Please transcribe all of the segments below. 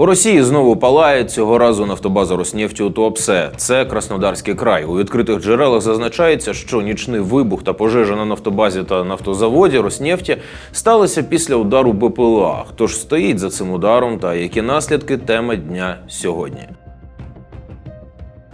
У Росії знову палає цього разу нафтобаза Роснефті у Туапсе. Це Краснодарський край. У відкритих джерелах зазначається, що нічний вибух та пожежа на нафтобазі та нафтозаводі Роснефті сталися після удару БПЛА. Хто ж стоїть за цим ударом та які наслідки тема дня сьогодні.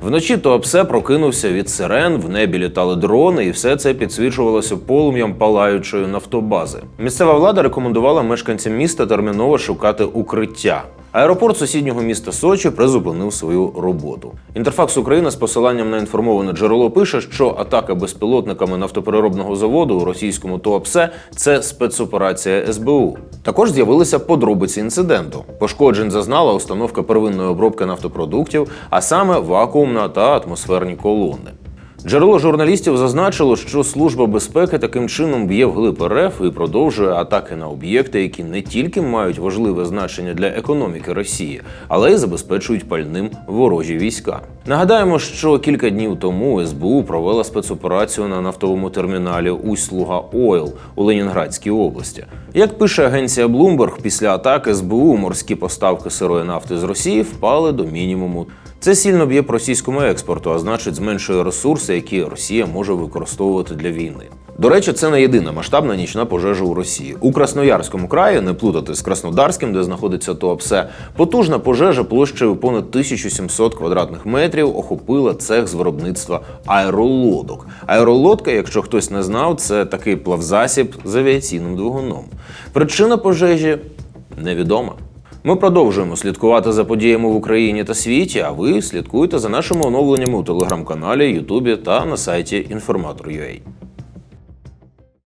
Вночі Туапсе прокинувся від сирен, в небі літали дрони, і все це підсвічувалося полум'ям палаючої нафтобази. Місцева влада рекомендувала мешканцям міста терміново шукати укриття. Аеропорт сусіднього міста Сочі призупинив свою роботу. Інтерфакс Україна з посиланням на інформоване джерело пише, що атака безпілотниками нафтопереробного заводу у російському Туапсе це спецоперація СБУ. Також з'явилися подробиці інциденту. Пошкоджень зазнала установка первинної обробки нафтопродуктів, а саме вакуумна та атмосферні колони. Джерело журналістів зазначило, що служба безпеки таким чином б'є вглиб РФ і продовжує атаки на об'єкти, які не тільки мають важливе значення для економіки Росії, але й забезпечують пальним ворожі війська. Нагадаємо, що кілька днів тому СБУ провела спецоперацію на нафтовому терміналі Усть-Луга Ойл у Ленінградській області. Як пише агенція Bloomberg, після атаки СБУ морські поставки сирої нафти з Росії впали до мінімуму. Це сильно б'є по російському експорту, а значить зменшує ресурси, які Росія може використовувати для війни. До речі, це не єдина масштабна нічна пожежа у Росії. У Красноярському краї, не плутати з Краснодарським, де знаходиться Туапсе, потужна пожежа площею понад 1700 квадратних метрів охопила цех з виробництва аеролодок. Аеролодка, якщо хтось не знав, це такий плавзасіб з авіаційним двигуном. Причина пожежі невідома. Ми продовжуємо слідкувати за подіями в Україні та світі. А ви слідкуйте за нашими оновленнями у телеграм-каналі, Ютубі та на сайті Інформатор.ua.